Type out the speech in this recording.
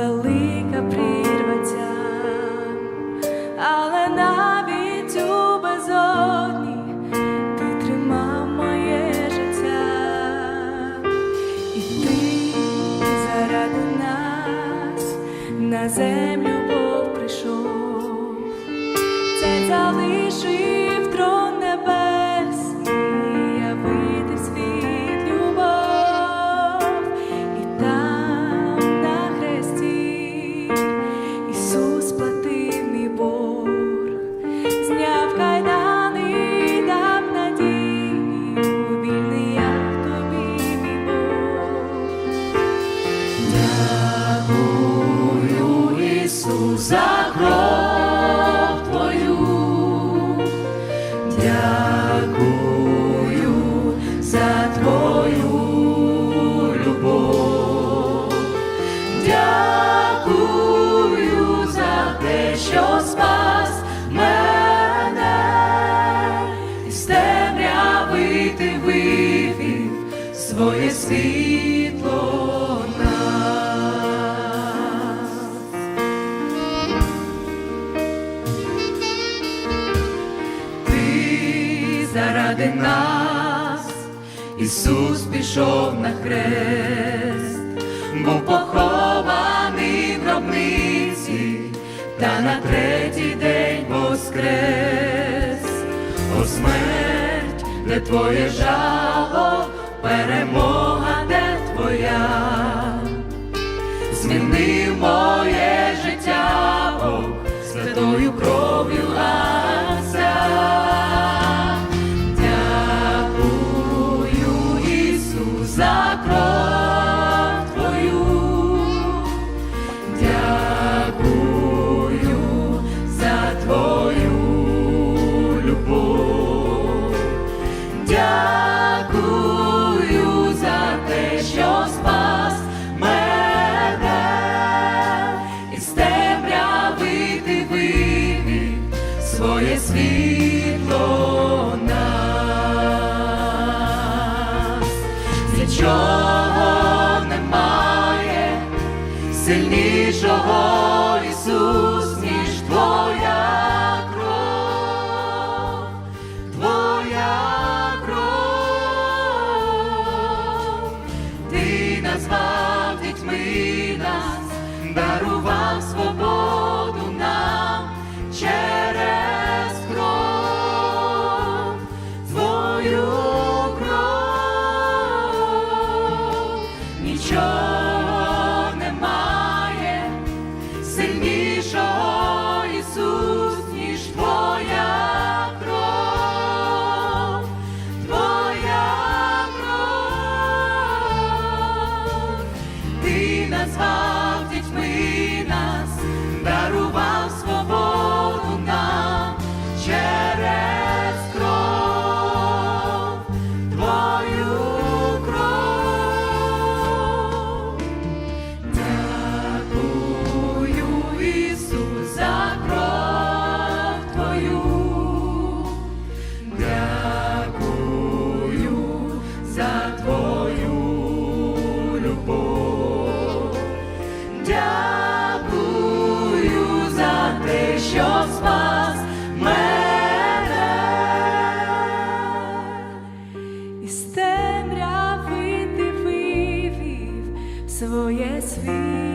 believe. Дякую, Твою. Дякую за Твою любов. Дякую за те, що спас мене. Із темряви ти своє світло заради нас, Ісус пішов на хрест, був похований в гробниці, та на третій день воскрес. О смерть, де твоє жало, перемога, де твоя змінив світло нас. Нічого немає сильнішого Ісус, ніж Твоя кров, Твоя кров. Ти назвав дітьми нас, дарував Твою. Нічого немає сильнішого Ісус, ніж Твоя кров, Твоя кров. Ти назвав дітьми нас, дарував З темряви ти вивів своє світло.